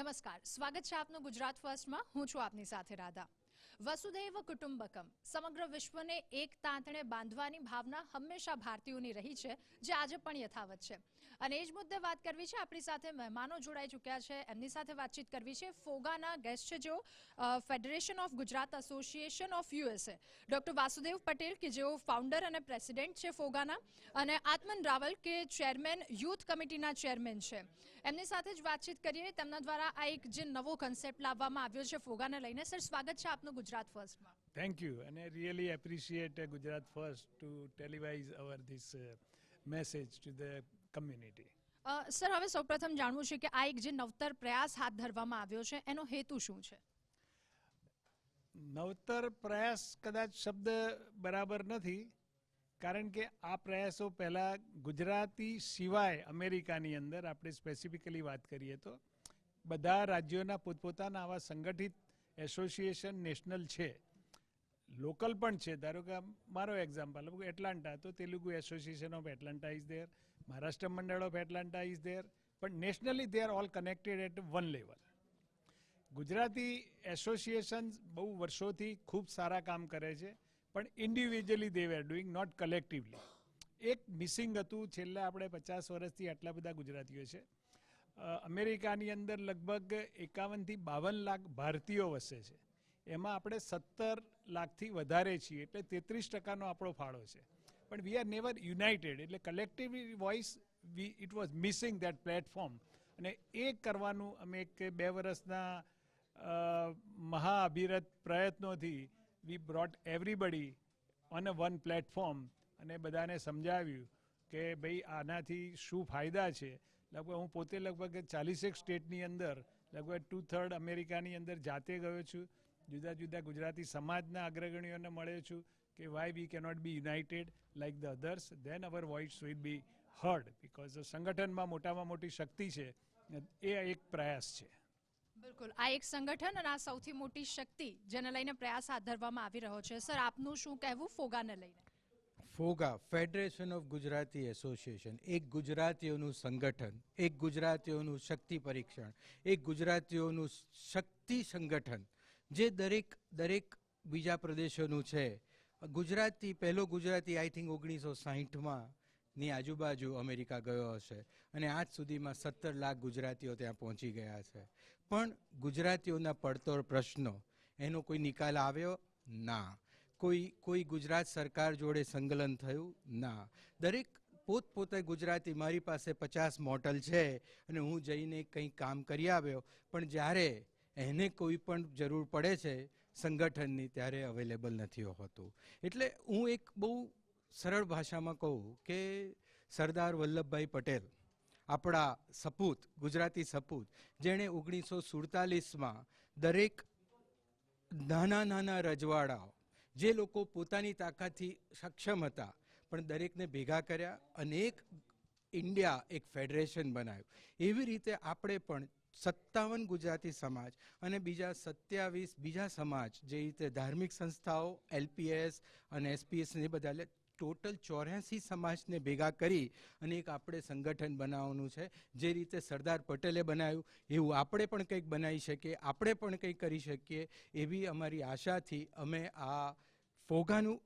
નમસ્કાર. સ્વાગત છે આપનું ગુજરાત ફર્સ્ટમાં. હું છું આપની સાથે રાધા. વસુધૈવ કુટુંબકમ. સમગ્ર વિશ્વને એક તાંતણે બાંધવાની ભાવના હંમેશા ભારતીયોની રહી છે, જે આજે પણ યથાવત છે. અને એ જ મુદ્દે વાત કરવી છે, આપણી સાથે મહેમાનો જોડાઈ ચૂક્યા છે. એમની સાથે વાતચીત કરવી છે ફોગાના ગેસ્ટ છે જેઓ federation of Gujarat association of USA doctor Vasudev Patel કે જેઓ ફાઉન્ડર અને પ્રેસિડેન્ટ છે ફોગાના અને આત્મન રાવલ કે ચેરમેન યુથ કમિટીના ચેરમેન છે. એમની સાથે જ વાતચીત કરીએ. તેમના દ્વારા આ એક જે નવો કન્સેપ્ટ લાવવામાં આવ્યો છે ફોગાને લઈને. સર, સ્વાગત છે આપનું ફર્સ્ટમાં થેન્ક યુ અને really appreciate Gujarat first to televise our this message to the. Uh, sir હવે સૌપ્રથમ જાણવું છે કે આ એક જે નવતર પ્રયાસ હાથ ધરવામાં આવ્યો છે એનો હેતુ શું છે? નવતર પ્રયાસ કદાચ શબ્દ બરાબર નથી કારણ કે આ પ્રયાસો પહેલાં ગુજરાતી સિવાય અમેરિકાની અંદર આપણે સ્પેસિફિકલી વાત કરીએ તો બધા રાજ્યોના પોતપોતાના આવા સંગઠિત એસોસિએશન નેશનલ છે. લોકલ પણ છે. ધારો કે મારો એક્ઝામ્પલ એટલાન્ટા તો Telugu association of Atlanta is there Maharashtra Mandal of Atlanta is there પણ nationally they are all connected at one level Gujarati association બહુ વર્ષોથી ખૂબ સારા કામ કરે છે. પણ individually they were doing not collectively એક મિસિંગ હતું. છેલ્લા આપણે પચાસ વર્ષથી આટલા બધા ગુજરાતીઓ છે. અમેરિકાની અંદર લગભગ એકાવનથી બાવન લાખ ભારતીયો વસે છે. એમાં આપણે સત્તર લાખથી વધારે છીએ, એટલે તેત્રીસ ટકાનો આપણો ફાળો છે. પણ વી આર નેવર યુનાઇટેડ એટલે collective voice we it was missing that platform અને એ કરવાનું અમે એક બે વર્ષના મહાઅભિરત પ્રયત્નોથી we brought everybody on a one platform અને બધાને સમજાવ્યું કે ભાઈ આનાથી શું ફાયદા છે? લગભગ હું પોતે લગભગ ચાલીસેક સ્ટેટની અંદર, લગભગ ટુ થર્ડ અમેરિકાની અંદર જાતે ગયો છું. જુદા જુદા ગુજરાતી સમાજના અગ્રગણીઓને મળ્યો છું કે why we cannot be united like the others then our voice will be heard because સંગઠનમાં મોટામાં મોટી શક્તિ છે. એ એક પ્રયાસ છે. બિલકુલ. આ એક સંગઠન અને આ સૌથી મોટી શક્તિ જેને લઈને પ્રયાસ હાથ ધરવામાં આવી રહ્યો છે. સર, આપનું શું કહેવું ફોગાને લઈને? FOGA federation of Gujarati association એક ગુજરાતીઓનું સંગઠન, એક ગુજરાતીઓનું શક્તિ પરીક્ષણ, એક ગુજરાતીઓનું શક્તિ સંગઠન, જે દરેક દરેક બીજા પ્રદેશોનું છે. ગુજરાતી, પહેલો ગુજરાતી આઈ થિંક ઓગણીસો સાહીઠમાં ની આજુબાજુ અમેરિકા ગયો હશે અને આજ સુધીમાં સત્તર લાખ ગુજરાતીઓ ત્યાં પહોંચી ગયા છે. પણ ગુજરાતીઓના પડતર પ્રશ્નો, એનો કોઈ નિકાલ આવ્યો? ના. કોઈ કોઈ ગુજરાત સરકાર જોડે સંકલન થયું? ના. દરેક પોતપોતે ગુજરાતી, મારી પાસે પચાસ મોટલ છે અને હું જઈને કંઈ કામ કરી આવ્યો. પણ જ્યારે એને કોઈ પણ જરૂર પડે છે, સંગઠનની ત્યારે અવેલેબલ નથી હોતું. એટલે હું એક બહુ સરળ ભાષામાં કહું કે સરદાર વલ્લભભાઈ પટેલ, આપણા સપૂત, ગુજરાતી સપૂત, જેણે ઓગણીસો સુડતાલીસમાં દરેક નાના નાના રજવાડાઓ જે લોકો પોતાની તાકાતથી સક્ષમ હતા, પણ દરેકને ભેગા કર્યા. અને એક ઇન્ડિયા એક ફેડરેશન બનાવ્યું. એવી રીતે આપણે પણ સત્તાવન ગુજરાતી સમાજ અને બીજા સત્યાવીસ બીજા સમાજ જે રીતે ધાર્મિક સંસ્થાઓ, એલપીએસ અને એસપીએસ ને બધા ટોટલ ચોર્યાસી સમાજને ભેગા કરી અને એક આપણે સંગઠન બનાવવાનું છે. જે રીતે સરદાર પટેલે બનાવ્યું, એવું આપણે પણ કંઈક બનાવી શકીએ, આપણે પણ કંઈક કરી શકીએ એવી અમારી આશાથી અમે આ ફોગાનું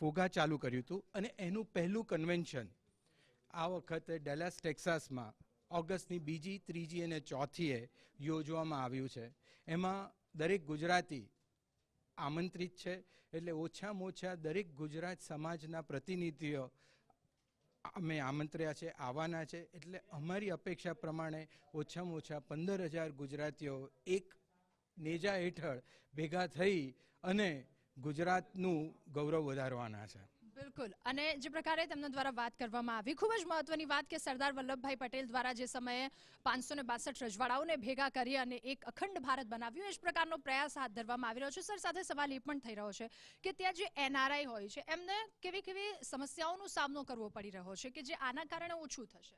ફોગા ચાલુ કર્યું હતું. અને એનું પહેલું કન્વેન્શન આ વખતે ડેલાસ ટેક્સાસમાં ઓગસ્ટની બીજી, ત્રીજી અને ચોથીએ યોજવામાં આવ્યું છે. એમાં દરેક ગુજરાતી આમંત્રિત છે. એટલે ઓછામાં ઓછા દરેક ગુજરાત સમાજના પ્રતિનિધિઓ અમે આમંત્ર્યા છે આવવાના છે. એટલે અમારી અપેક્ષા પ્રમાણે ઓછામાં ઓછા પંદર હજાર ગુજરાતીઓ એક નેજા હેઠળ ભેગા થઈ અને ગુજરાતનું ગૌરવ વધારવાના છે. બિલકુલ. અને જે પ્રકારે તેમના દ્વારા વાત કરવામાં આવી, ખૂબ જ મહત્વની વાત કે સરદાર વલ્લભભાઈ પટેલ દ્વારા જે સમયે પાંચસો ને બાસઠ રજવાડાઓને ભેગા કરી અને એક અખંડ ભારત બનાવ્યું, એ જ પ્રકારનો પ્રયાસ હાથ ધરવામાં આવી રહ્યો છે. સર, સાથે સવાલ એ પણ થઈ રહ્યો છે કે ત્યાં જે એનઆરઆઈ હોય છે, એમને કેવી કેવી સમસ્યાઓનો સામનો કરવો પડી રહ્યો છે કે જે આના કારણે ઓછું થશે?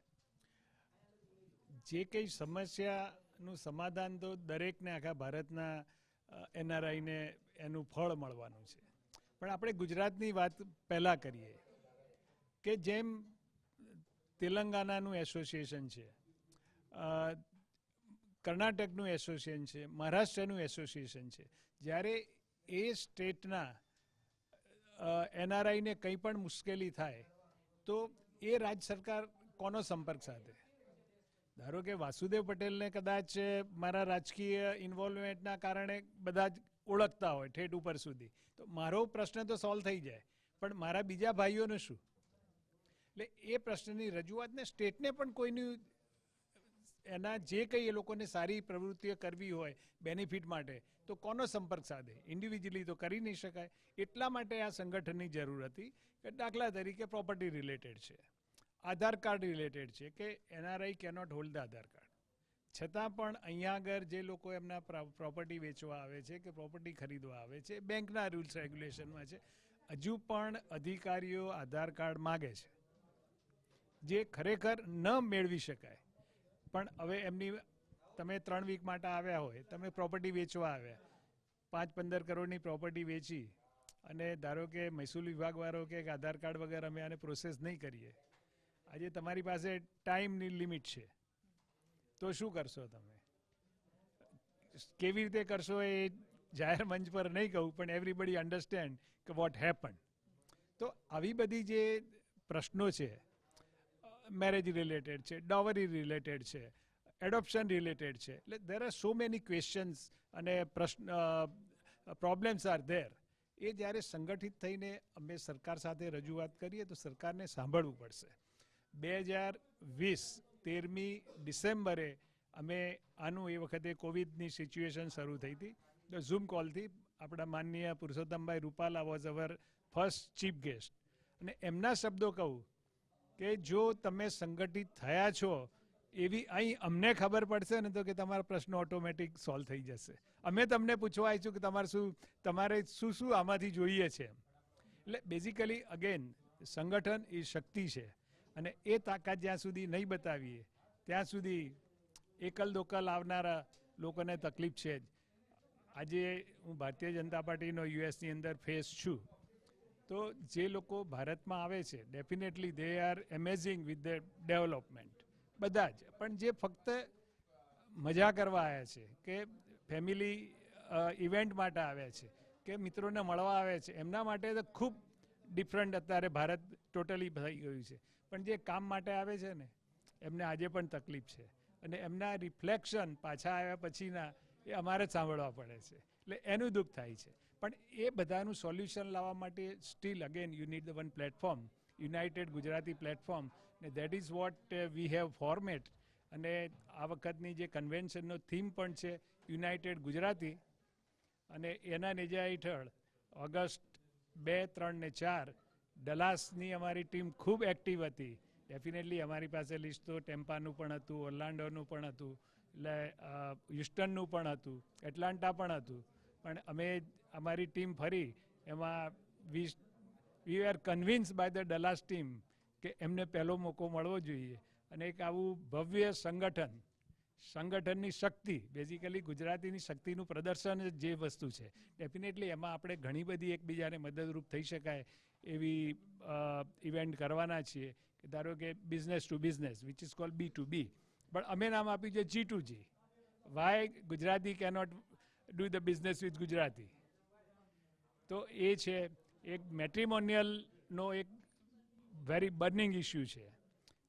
જે કંઈ સમસ્યાનું સમાધાન તો દરેકને આખા ભારતના એનઆરઆઈને એનું ફળ મળવાનું છે. પણ આપણે ગુજરાતની વાત પહેલાં કરીએ કે જેમ તેલંગાનાનું એસોસિએશન છે કર્ણાટકનું એસોસિએશન છે, મહારાષ્ટ્રનું એસોસિએશન છે, જ્યારે એ સ્ટેટના એનઆરઆઈને કંઈ પણ મુશ્કેલી થાય, તો એ રાજ્ય સરકાર કોનો સંપર્ક સાધે ધારો કે વાસુદેવ પટેલને કદાચ મારા રાજકીય ઇન્વોલ્વમેન્ટના કારણે બધા જ ઓળખતા હોય ઠેઠ ઉપર સુધી. તો મારો પ્રશ્ન તો સોલ્વ થઈ જાય. પણ મારા બીજા ભાઈઓનું શું? એટલે એ પ્રશ્નની રજૂઆતને સ્ટેટને પણ કોઈનું, એના જે કંઈ એ લોકોને સારી પ્રવૃત્તિઓ કરવી હોય બેનિફિટ માટે, તો કોનો સંપર્ક સાધે? ઇન્ડિવિજ્યુઅલી તો કરી નહીં શકાય. એટલા માટે આ સંગઠનની જરૂર હતી કે દાખલા તરીકે પ્રોપર્ટી રિલેટેડ છે. આધાર કાર્ડ રિલેટેડ છે કે NRI cannot hold the Aadhaar card છતાં પણ અહીંયા આગળ જે લોકો એમના પ્રોપર્ટી વેચવા આવે છે કે પ્રોપર્ટી ખરીદવા આવે છે, બેંકના રૂલ્સ રેગ્યુલેશનમાં છે, હજુ પણ અધિકારીઓ આધાર કાર્ડ માગે છે, જે ખરેખર ન મેળવી શકાય. પણ હવે એમની, તમે ત્રણ વીક માટે આવ્યા હોય, તમે પ્રોપર્ટી વેચવા આવ્યા પાંચ પંદર કરોડની પ્રોપર્ટી વેચી, અને ધારો કે મહેસૂલ વિભાગવાળો કે આધાર કાર્ડ વગર અમે આને પ્રોસેસ નહીં કરીએ, આજે તમારી પાસે ટાઈમની લિમિટ છે. તો શું કરશો તમે? કેવી રીતે કરશો એ જાહેર મંચ પર નહીં કહું, પણ એવરીબડી અન્ડરસ્ટેન્ડ કે વોટ હેપન તો આવી બધી જે પ્રશ્નો છે મેરેજ રિલેટેડ છે ડોવરી રિલેટેડ છે એડોપ્શન રિલેટેડ છે, એટલે there are so many questions અને પ્રશ્ન પ્રોબ્લેમ્સ આર ધેર એ જ્યારે સંગઠિત થઈને અમે સરકાર સાથે રજૂઆત કરીએ તો સરકારને સાંભળવું પડશે. બે હજાર વીસ તેરમી ડિસેમ્બરે અમે આનું એ વખતે કોવિડની સિચ્યુએશન શરૂ થઈ હતી. તો ઝૂમ કોલથી આપણા માનનીય Purushottambhai Rupala was our first chief guest અને એમના શબ્દો કહું કે જો તમે સંગઠિત થયા છો, એવી અહીં અમને ખબર પડશે ને તો કે તમારા પ્રશ્નો ઓટોમેટિક સોલ્વ થઈ જશે. અમે તમને પૂછવા આવીશું કે તમારે શું તમારે શું શું આમાંથી જોઈએ છે એટલે બેઝિકલી અગેન સંગઠન એ શક્તિ છે. અને એ તાકાત જ્યાં સુધી નહીં બતાવીએ, ત્યાં સુધી એકલ દોકલ આવનારા લોકોને તકલીફ છે જ. આજે હું ભારતીય જનતા પાર્ટીનો યુએસની અંદર ફેસ છું. તો જે લોકો ભારતમાં આવે છે definitely they are amazing with the development બધા જ. પણ જે ફક્ત મજા કરવા આવ્યા છે, કે ફેમિલી ઇવેન્ટ માટે આવ્યા છે, કે મિત્રોને મળવા આવે છે, એમના માટે તો ખૂબ ડિફરન્ટ અત્યારે ભારત ટોટલી થઈ ગયું છે. પણ જે કામ માટે આવે છે ને, એમને આજે પણ તકલીફ છે. અને એમના રિફ્લેક્શન પાછા આવ્યા પછીના એ અમારે સાંભળવા પડે છે. એટલે એનું દુઃખ થાય છે. પણ એ બધાનું સોલ્યુશન લાવવા માટે still again you need one platform united Gujarati platform ને that is what we have format અને આ વખતની જે કન્વેન્શનનો થીમ પણ છે યુનાઇટેડ ગુજરાતી અને એના નેજા હેઠળ ઓગસ્ટ બે, ત્રણ ને ચાર ડલાસની અમારી ટીમ ખૂબ એક્ટિવ હતી. ડેફિનેટલી અમારી પાસે લિસ્ટ તો ટેમ્પાનું પણ હતું, ઓર્લાન્ડોનું પણ હતું, એટલે હ્યુસ્ટનનું પણ હતું, એટલાન્ટા પણ હતું. પણ અમે અમારી ટીમ ફરી એમાં we we are convince by the Dallas team કે એમને પહેલો મોકો મળવો જોઈએ. અને એક આવું ભવ્ય સંગઠન, સંગઠનની શક્તિ બેઝિકલી ગુજરાતીની શક્તિનું પ્રદર્શન જ જે વસ્તુ છે. ડેફિનેટલી એમાં આપણે ઘણી બધી એકબીજાને મદદરૂપ થઈ શકાય. એવી ઇવેન્ટ કરવાના છીએ કે ધારો કે business to business which is call B to B પણ અમે નામ આપ્યું છે G to G why Gujarati cannot do the business with Gujarati? તો એ છે, એક મેટ્રિમોનિયલનો એક વેરી બર્નિંગ ઇસ્યુ છે.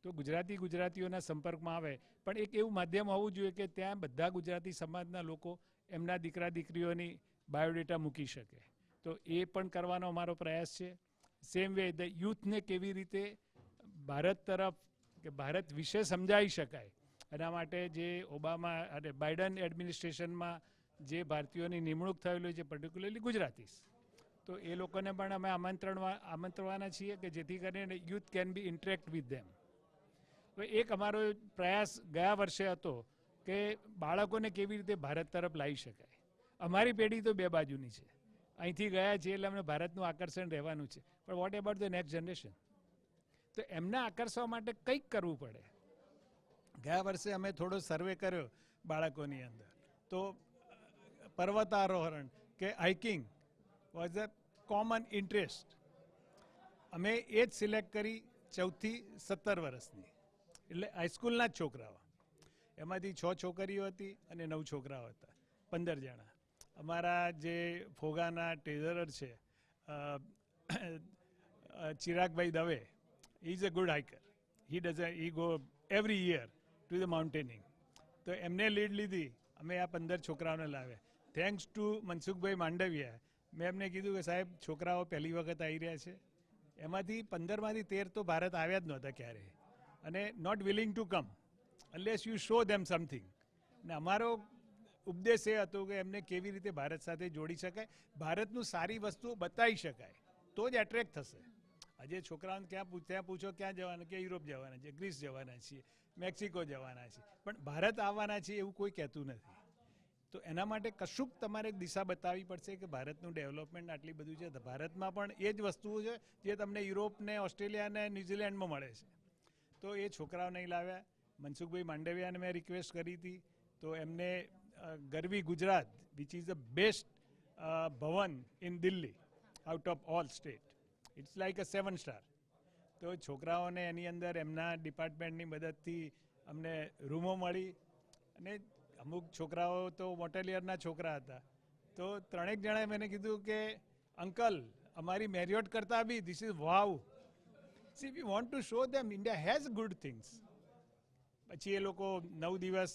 તો ગુજરાતી ગુજરાતીઓના સંપર્કમાં આવે. પણ એક એવું માધ્યમ હોવું જોઈએ કે ત્યાં બધા ગુજરાતી સમાજના લોકો એમના દીકરા દીકરીઓની બાયોડેટા મૂકી શકે. તો એ પણ કરવાનો અમારો પ્રયાસ છે. સેમ વે ધ યુથને કેવી રીતે ભારત તરફ કે ભારત વિશે સમજાવી શકાય. એના માટે જે ઓબામા અને બાઇડન એડમિનિસ્ટ્રેશનમાં જે ભારતીયોની નિમણૂક થયેલી છે પર્ટિક્યુલરલી ગુજરાતીસ. તો એ લોકોને પણ અમે આમંત્રણ આમંત્રવાના છીએ કે જેથી કરીને youth can be interact with them. હવે એક અમારો પ્રયાસ ગયા વર્ષે હતો કે બાળકોને કેવી રીતે ભારત તરફ લાવી શકાય. અમારી પેઢી તો બે બાજુની છે. અહીંથી ગયા છીએ એટલે અમને ભારતનું આકર્ષણ રહેવાનું છે. પણ what about the next generation તો એમને આકર્ષવા માટે કંઈક કરવું પડે. ગયા વર્ષે અમે થોડો સર્વે કર્યો બાળકોની અંદર. તો પર્વતારોહરણ કે hiking was a common interest અમે એ જ સિલેક્ટ કરી ચૌદથી સત્તર વર્ષની. એટલે હાઈસ્કૂલના જ છોકરાઓ. એમાંથી છ છોકરીઓ હતી અને નવ છોકરાઓ હતા. પંદર જણા. અમારા જે ફોગાના ટ્રેઝરર છે Chiragbhai Dave is a good hiker he does he go every year to the mountaining તો એમને લીડ લીધી, અમે આ પંદર છોકરાઓને લાવ્યા. થેન્ક્સ ટુ મનસુખભાઈ માંડવિયા, મેં એમને કીધું કે સાહેબ, છોકરાઓ પહેલી વખત આવી રહ્યા છે. એમાંથી પંદરમાંથી તેર તો ભારત આવ્યા જ નહોતા ક્યારે અને not willing to come unless you show them something ને અમારો ઉપદેશ એ હતો કે એમને કેવી રીતે ભારત સાથે જોડી શકાય, ભારતનું સારી વસ્તુઓ બતાવી શકાય, તો જ એટ્રેક્ટ થશે. આજે છોકરાઓને ક્યાં ત્યાં પૂછો ક્યાં જવાના કે યુરોપ જવાના છે, ગ્રીસ જવાના છીએ મેક્સિકો જવાના છીએ પણ ભારત આવવાના છે એવું કોઈ કહેતું નથી. તો એના માટે કશુંક તમારે દિશા બતાવવી પડશે કે ભારતનું ડેવલપમેન્ટ આટલી બધું છે, ભારતમાં પણ એ જ વસ્તુઓ છે જે તમને યુરોપને ઓસ્ટ્રેલિયા અને ન્યૂઝીલેન્ડમાં મળે છે. તો એ છોકરાઓ નહીં લાવ્યા. મનસુખભાઈ માંડવિયાને મેં રિક્વેસ્ટ કરી હતી, તો એમને Garvi Gujarat which is the best Bhavan in Delhi out of all state its like a seven star તો છોકરાઓને એની અંદર એમના ડિપાર્ટમેન્ટની મદદથી અમને રૂમો મળી અને અમુક છોકરાઓ તો મોટેલિયરના છોકરા હતા. તો ત્રણેક જણાએ મને કીધું કે, અંકલ, અમારી મેરિયોટ કરતાં be this is wow see we want to show them India has good things પછી એ લોકો નવ દિવસ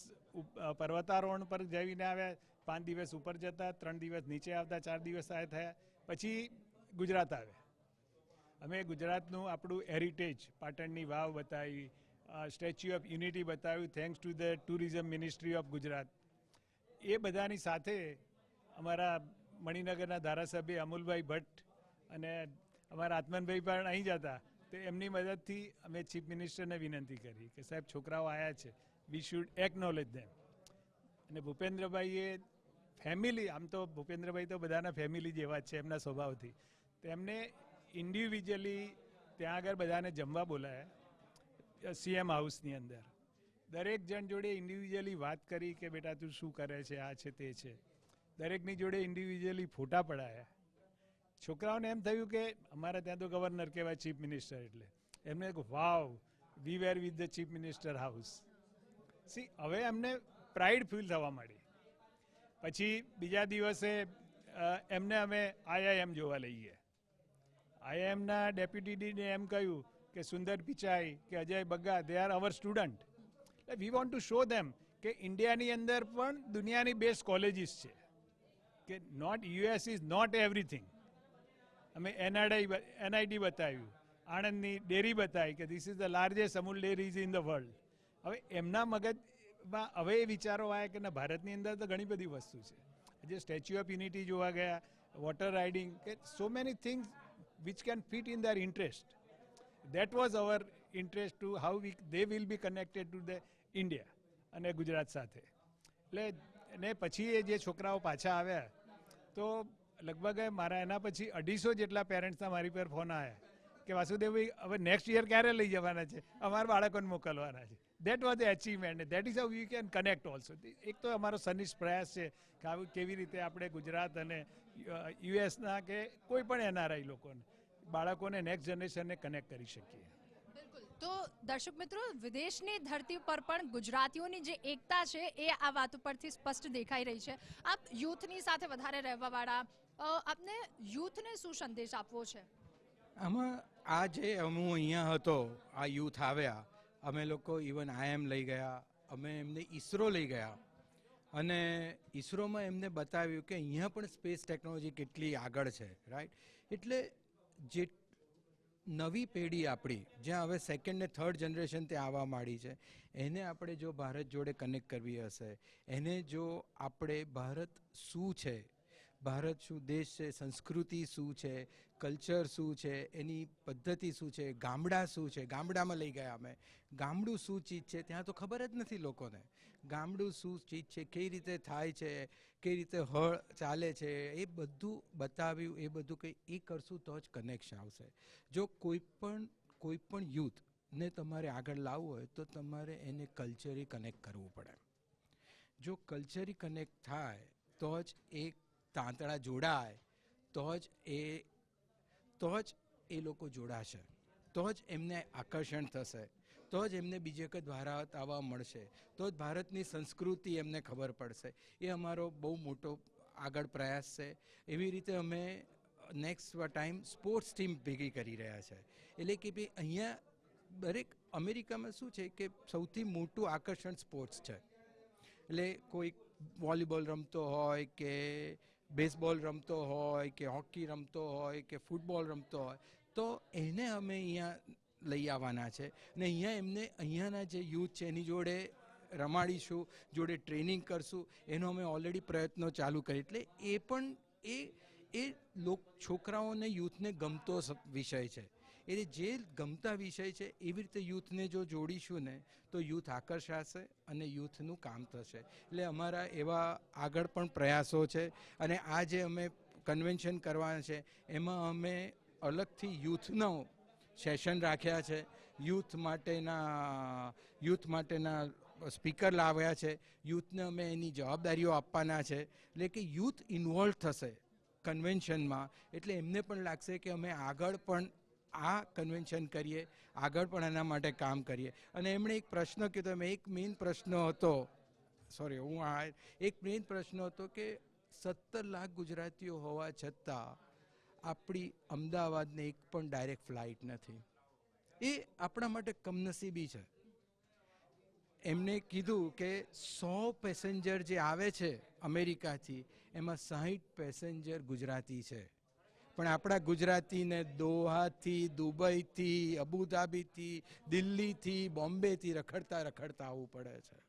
પર્વતારોહણ પર જઈને આવ્યા. પાંચ દિવસ ઉપર જતા, ત્રણ દિવસ નીચે આવતા, ચાર દિવસ આ થયા. પછી ગુજરાત આવ્યા. અમે ગુજરાતનું આપણું હેરિટેજ પાટણની વાવ બતાવી સ્ટેચ્યુ ઓફ યુનિટી બતાવ્યું thanks to the tourism ministry of Gujarat. એ બધાની સાથે અમારા મણિનગરના ધારાસભ્ય અમુલભાઈ ભટ્ટ અને અમારા આત્મનભાઈ પણ અહીં જ હતા. તો એમની મદદથી અમે ચીફ મિનિસ્ટરને વિનંતી કરી કે સાહેબ, છોકરાઓ આવ્યા છે. વી શુડ એકનોલેજ ધેમ અને ભૂપેન્દ્રભાઈએ ફેમિલી આમ તો ભૂપેન્દ્રભાઈ તો બધાના ફેમિલી જેવા જ છે એમના સ્વભાવથી. તેમને ઇન્ડિવિજ્યુઅલી ત્યાં આગળ બધાને જમવા બોલાયા સીએમ હાઉસની અંદર. દરેક જણ જોડે ઇન્ડિવિજ્યુઅલી વાત કરી કે બેટા તું શું કરે છે, આ છે, તે છે. દરેકની જોડે ઇન્ડિવિજ્યુઅલી ફોટા પડાયા. છોકરાઓને એમ થયું કે અમારા ત્યાં તો ગવર્નર કહેવાય ચીફ મિનિસ્ટર એટલે. એમને wow we were with the chief minister house see હવે એમને પ્રાઇડ ફીલ થવા માંડી. પછી બીજા દિવસે એમને અમે આઈઆઈએમ જોવા લઈ ગયા આઈઆઈએમના ડેપ્યુટીડીને એમ કહ્યું કે, સુંદર પિચાઈ, કે Ajay Bagga they are our student એટલે we want to show them કે ઇન્ડિયાની અંદર પણ દુનિયાની બેસ્ટ કોલેજીસ છે. કે not US is not everything અમે એનઆરઆઈ એનઆઈટી બતાવ્યું. આણંદની ડેરી બતાવી કે this is the largest Amul dairies in the world હવે એમના મગજમાં હવે એ વિચારો આવ્યા કે ના, ભારતની અંદર તો ઘણી બધી વસ્તુ છે. જે સ્ટેચ્યુ ઓફ યુનિટી જોવા ગયા, વોટર રાઇડિંગ, કે so many things which can fit in their interest. That was our interest to how we they will be connected to the India અને ગુજરાત સાથે. એટલે ને પછી એ જે છોકરાઓ પાછા આવ્યા, તો લગભગ મારા એના પછી અઢીસો જેટલા પેરેન્ટ્સના મારી પર ફોન આવ્યા કે, વાસુદેવભાઈ, હવે નેક્સ્ટ યર ક્યારે લઈ જવાના છે? અમારા બાળકોને મોકલવાના છે. That was the achievement that is how you can connect also એક તો અમારો સનિષ્ઠ પ્રયાસ છે કે આવું કેવી રીતે આપણે ગુજરાત અને યુએસના કે કોઈ પણ એનઆરઆઈ લોકોને બાળકોને નેક્સ્ટ જનરેશનને કનેક્ટ કરી શકીએ બિલકુલ તો દર્શક મિત્રો વિદેશની ધરતી પર પણ ગુજરાતીઓની જે એકતા છે એ આ વાત ઉપરથી સ્પષ્ટ દેખાઈ રહી છે આપ યુથની સાથે વધારે રહેવાવાળા વાળા આપને યુથને શું સંદેશ આપવો છે આમાં આ જે હું અહીંયા હતો આ યુથ આવ્યા અમે લોકો ઇવન આઈએમ લઈ ગયા, અમે એમને ઈસરો લઈ ગયા. અને ઈસરોમાં એમને બતાવ્યું કે અહીંયા પણ સ્પેસ ટેકનોલોજી કેટલી આગળ છે રાઈટ એટલે જે નવી પેઢી આપણી, જ્યાં હવે સેકન્ડ ને થર્ડ જનરેશન તે આવવા માંડી છે, એને આપણે જો ભારત જોડે કનેક્ટ કરવી હશે, એને જો આપણે ભારત શું છે ભારત શું દેશ છે, સંસ્કૃતિ શું છે, કલ્ચર શું છે, એની પદ્ધતિ શું છે, ગામડા શું છે, ગામડામાં લઈ ગયા અમે. ગામડું શું ચીજ છે, ત્યાં તો ખબર જ નથી લોકોને. ગામડું શું ચીજ છે કઈ રીતે થાય છે કઈ રીતે હળ ચાલે છે, એ બધું બતાવ્યું, એ બધું કંઈ એ કરશું તો જ કનેક્શન આવશે. જો કોઈ પણ કોઈ પણ યુથ ને તમારે આગળ લાવવું હોય, તો તમારે એને કલ્ચરી કનેક્ટ કરવું પડે. જો કલ્ચરી કનેક્ટ થાય, તો જ એ તાંતણા જોડાય, તો જ એ, તો જ એ લોકો જોડાશે. તો જ એમને આકર્ષણ થશે. તો જ એમને બીજી એક ભારત આવવા મળશે. તો જ ભારતની સંસ્કૃતિ એમને ખબર પડશે. એ અમારો બહુ મોટો આગળ પ્રયાસ છે. એવી રીતે અમે નેક્સ્ટ ટાઈમ સ્પોર્ટ્સ ટીમ ભેગી કરી રહ્યા છે. એટલે કે ભાઈ અહીંયા દરેક અમેરિકામાં શું છે કે સૌથી મોટું આકર્ષણ સ્પોર્ટ્સ છે. એટલે કોઈ વોલીબોલ રમતો હોય કે બેઝબોલ રમતો હોય કે હોકી રમતો હોય કે ફૂટબોલ રમતો હોય, તો એને અમે અહીંયા લઈ આવવાના છે. ને અહીંયા એમને, અહીંયાના જે યુથ છે, એની જોડે રમાડીશું, જોડે ટ્રેનિંગ કરશું. એનો અમે ઓલરેડી પ્રયત્નો ચાલુ કરી એટલે એ પણ એ એ લોક, છોકરાઓને યુથને ગમતો વિષય છે. એટલે જે ગમતા વિષય છે, એવી રીતે યુથને જો જોડીશું ને, તો યુથ આકર્ષાશે અને યુથનું કામ થશે. એટલે અમારા એવા આગળ પણ પ્રયાસો છે અને આ જે અમે કન્વેન્શન કરવાના છે, એમાં અમે અલગથી યુથનો સેશન રાખ્યા છે. યુથ માટેના યુથ માટેના સ્પીકર લાવ્યા છે. યુથને અમે એની જવાબદારીઓ આપવાના છે. એટલે કે યુથ ઇન્વોલ્વ થશે કન્વેન્શનમાં. એટલે એમને પણ લાગશે કે અમે આગળ પણ આ કન્વેન્શન કરીએ, આગળ પણ એના માટે કામ કરીએ. અને એમણે એક પ્રશ્ન કીધો, એમ એક મેઇન પ્રશ્ન હતો સોરી હું આ એક મેઇન પ્રશ્ન હતો કે સત્તર લાખ ગુજરાતીઓ હોવા છતાં આપણી અમદાવાદને એક પણ ડાયરેક્ટ ફ્લાઇટ નથી. એ આપણા માટે કમનસીબી છે. એમને કીધું કે સો પેસેન્જર જે આવે છે અમેરિકાથી, એમાં સાહીઠ પેસેન્જર ગુજરાતી છે. પણ આપણા ગુજરાતીને દોહાથી, દુબઈથી, અબુધાબીથી, દિલ્હીથી, બોમ્બેથી રખડતા રખડતા આવવું પડે છે.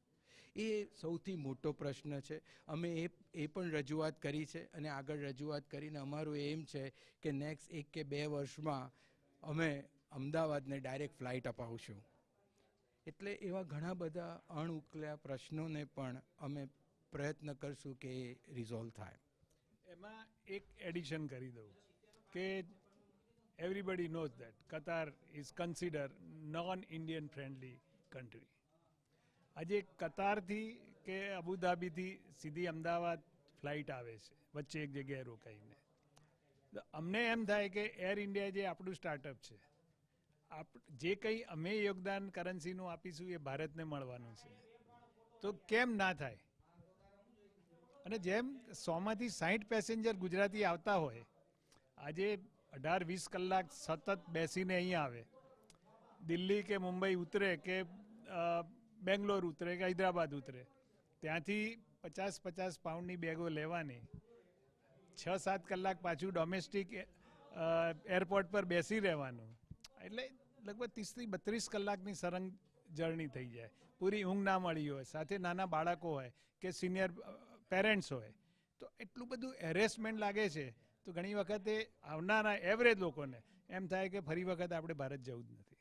એ સૌથી મોટો પ્રશ્ન છે. અમે એ એ પણ રજૂઆત કરી છે અને આગળ રજૂઆત કરીને અમારું એમ છે કે નેક્સ્ટ એક કે બે વર્ષમાં અમે અમદાવાદને ડાયરેક્ટ ફ્લાઇટ અપાવશું. એટલે એવા ઘણા બધા અણઉકલ્યા પ્રશ્નોને પણ અમે પ્રયત્ન કરશું કે એ રિઝોલ્વ થાય. એમાં એક એડિશન કરી દઉં. કે everybody knows that Qatar is consider non Indian friendly country આજે કતારથી કે અબુધાબીથી સીધી અમદાવાદ ફ્લાઇટ આવે છે, વચ્ચે એક જગ્યાએ રોકાઈને. તો અમને એમ થાય કે એર ઇન્ડિયા જે આપણું સ્ટાર્ટઅપ છે, આપ, જે કંઈ અમે યોગદાન કરન્સીનું આપીશું એ ભારતને મળવાનું છે. તો કેમ ના થાય? અને જેમ સોમાંથી સાહીઠ પેસેન્જર ગુજરાતી આવતા હોય આજે અઢાર વીસ કલાક સતત બેસીને અહીં આવે. દિલ્હી કે મુંબઈ ઉતરે કે બેંગ્લોર ઉતરે કે હૈદરાબાદ ઉતરે, ત્યાંથી પચાસ પચાસ પાઉન્ડની બેગો લેવાની. છ સાત કલાક પાછું ડોમેસ્ટિક એરપોર્ટ પર બેસી રહેવાનું. એટલે લગભગ ત્રીસથી બત્રીસ કલાકની સરંગ જર્ની થઈ જાય. પૂરી ઊંઘ ના મળી હોય, સાથે નાના બાળકો હોય કે સિનિયર પેરેન્ટ્સ હોય. તો એટલું બધું હેરેસમેન્ટ લાગે છે તો ઘણી વખતે આવનારા એવરેજ લોકોને એમ થાય કે ફરી વખત આપણે ભારત જવું જ નથી.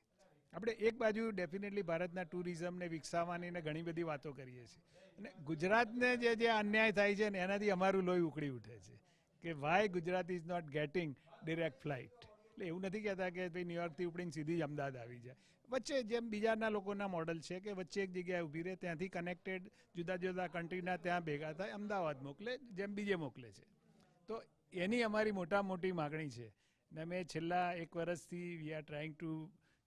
આપણે એક બાજુ ડેફિનેટલી ભારતના ટુરિઝમને વિકસાવવાની ને ઘણી બધી વાતો કરીએ છીએ. અને ગુજરાતને જે જે અન્યાય થાય છે ને એનાથી અમારું લોહી ઉકળી ઉઠે છે કે why Gujarat is not getting direct flight એટલે એવું નથી કહેતા કે ભાઈ ન્યુયોર્કથી ઉપડીને સીધી જ અમદાવાદ આવી જાય. વચ્ચે જેમ બીજાના લોકોના મોડલ છે કે વચ્ચે એક જગ્યાએ ઊભી રહે, ત્યાંથી કનેક્ટેડ જુદા જુદા કન્ટ્રીના ત્યાં ભેગા થાય, અમદાવાદ મોકલે, જેમ બીજે મોકલે છે. તો એની અમારી મોટા મોટી માગણી છે. ને અમે છેલ્લા એક વર્ષથી we are trying to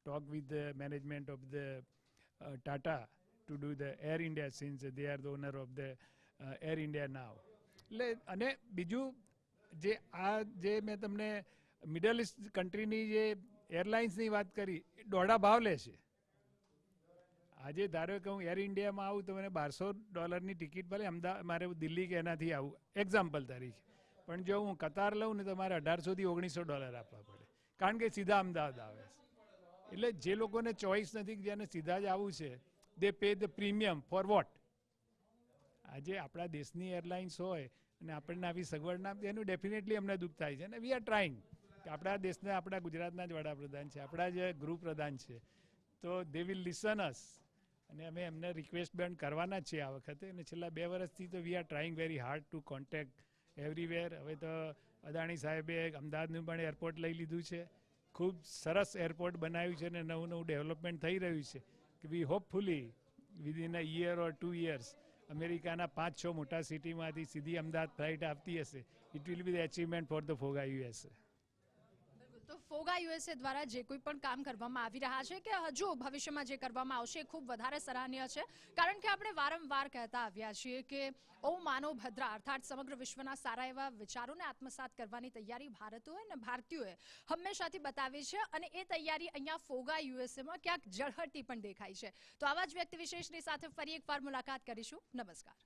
talk with the management of the Tata to do the Air India since they are the owner of the Air India now એટલે, અને બીજું જે આ જે મેં તમને મિડલ ઇસ્ટ કન્ટ્રીની જે એરલાઇન્સની વાત કરી, એ દોઢા ભાવ લે છે. આજે ધારો કે હું એર ઇન્ડિયામાં આવું તો મને બારસો ડોલરની ટિકિટ ભલે અમદાવાદ મારે દિલ્હી કે એનાથી આવું. એક્ઝામ્પલ તરીકે. પણ જો હું કતાર લઉં ને તો મારે અઢારસોથી ઓગણીસો ડોલર આપવા પડે. કારણ કે સીધા અમદાવાદ આવે એટલે જે લોકોને ચોઈસ નથી જેને સીધા જ આવવું છે they pay the premium for what આજે આપણા દેશની એરલાઇન્સ હોય અને આપણને આવી સગવડ ના આપતી એનું ડેફિનેટલી અમને દુઃખ થાય છે. અને વી આર ટ્રાઇંગ કે આપણા દેશના, આપણા ગુજરાતના જ વડાપ્રધાન છે, આપણા જે ગૃહપ્રધાન છે. તો દે વિલ લિસન અસ અને અમે એમને રિક્વેસ્ટ બેન્ડ કરવાના છીએ આ વખતે. અને છેલ્લા બે વર્ષથી તો we are trying very hard to contact everywhere હવે તો અદાણી સાહેબે અમદાવાદનું પણ એરપોર્ટ લઈ લીધું છે. ખૂબ સરસ એરપોર્ટ બનાવ્યું છે અને નવું નવું ડેવલપમેન્ટ થઈ રહ્યું છે કે we hopefully within a year or two years અમેરિકાના પાંચ છ મોટા સિટીમાંથી સીધી અમદાવાદ ફ્લાઇટ આવતી હશે. It will be the achievement for the FOGA USA તો ફોગા યુએસએ દ્વારા જે કોઈ પણ કામ કરવામાં આવી રહ્યા છે કે હજુ ભવિષ્યમાં જે કરવામાં આવશે એ ખૂબ વધારે સરાહનીય છે. કારણ કે આપણે વારંવાર કહેતા આવ્યા છીએ કે ઓ માનવ ભદ્રા અર્થાત સમગ્ર વિશ્વના સારા એવા વિચારોને આત્મસાત કરવાની તૈયારી ભારતોએ અને ભારતીયોએ હંમેશાથી બતાવી છે અને એ તૈયારી અહીંયા ફોગા યુએસએમાં ક્યાંક ઝળહળતી પણ દેખાય છે. તો આવા જ વ્યક્તિ વિશેષની સાથે ફરી એકવાર મુલાકાત કરીશું. નમસ્કાર.